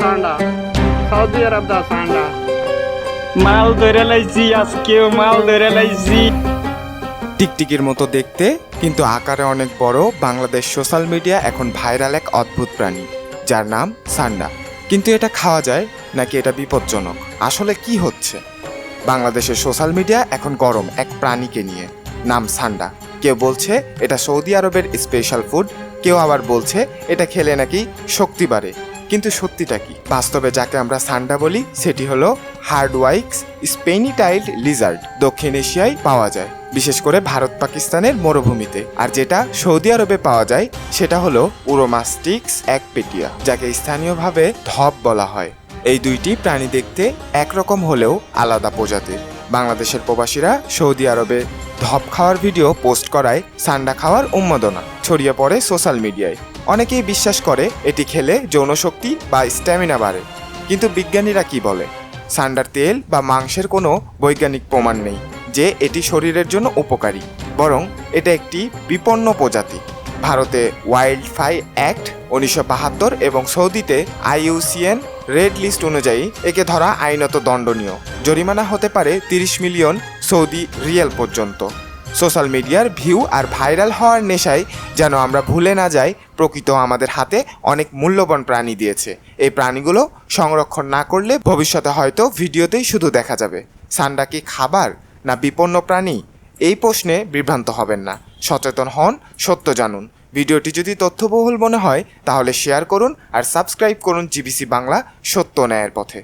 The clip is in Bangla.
সান্ডা সৌদি আরব দা সান্ডা। মাল ধরে লাইছি আজকেও মাল ধরে লাইছি। টিকটিকির মতো দেখতে কিন্তু আকারে অনেক বড় বাংলাদেশ সোশ্যাল মিডিয়া এখন ভাইরাল এক অদ্ভুত প্রাণী যার নাম সান্ডা। কিন্তু এটা খাওয়া যায় নাকি এটা বিপজ্জনক? আসলে কি হচ্ছে? বাংলাদেশের সোশ্যাল মিডিয়া এখন গরম এক প্রাণীকে নিয়ে নাম সান্ডা। কেউ বলছে এটা সৌদি আরবের স্পেশাল ফুড কেউ আবার বলছে এটা খেলে নাকি শক্তি বাড়ে। কিন্তু সত্যিটা কি? বাস্তবে যাকে আমরা সান্ডা বলি, সেটি হলো হার্ড ওয়াইক্স স্পেনিটাইল্ড লিজার্ড। দক্ষিণ এশিয়ায় পাওয়া যায়, বিশেষ করে ভারত পাকিস্তানের মরুভূমিতে। আর যেটা সৌদি আরবে পাওয়া যায়, সেটা হলো উরোমাস্টিক্স একপেটিয়া, যাকে স্থানীয়ভাবে ধপ বলা হয়। এই দুইটি প্রাণী দেখতে একরকম হলেও আলাদা প্রজাতির। বাংলাদেশের প্রবাসীরা সৌদি আরবে ধপ খাওয়ার ভিডিও পোস্ট করায় সান্ডা খাওয়ার উন্মাদনা ছড়িয়ে পড়ে সোশ্যাল মিডিয়ায়। অনেকেই বিশ্বাস করে এটি খেলে যৌনশক্তি বা স্ট্যামিনা বাড়ে। কিন্তু বিজ্ঞানীরা কি বলে? সান্ডার তেল বা মাংসের কোনো বৈজ্ঞানিক প্রমাণ নেই যে এটি শরীরের জন্য উপকারী, বরং এটা একটি বিপন্ন প্রজাতি। ভারতে ওয়াইল্ড ফাই অ্যাক্ট উনিশশো বাহাত্তর এবং সৌদিতে আইইউসিএন রেড লিস্ট অনুযায়ী একে ধরা আইনত দণ্ডনীয়। জরিমানা হতে পারে তিরিশ মিলিয়ন সৌদি রিয়েল পর্যন্ত। সোশ্যাল মিডিয়ার ভিউ আর ভাইরাল হওয়ার নেশায় যেন আমরা ভুলে না যাই, প্রকৃত আমাদের হাতে অনেক মূল্যবান প্রাণী দিয়েছে। এই প্রাণীগুলো সংরক্ষণ না করলে ভবিষ্যতে হয়তো ভিডিওতেই শুধু দেখা যাবে। সান্ডা কি খাবার না বিপন্ন প্রাণী? এই প্রশ্নে বিভ্রান্ত হবেন না। সচেতন হন, সত্য জানুন। ভিডিওটি যদি তথ্যবহুল মনে হয়, তাহলে শেয়ার করুন আর সাবস্ক্রাইব করুন জিবিসি বাংলা সত্য ন্যায়ের পথে।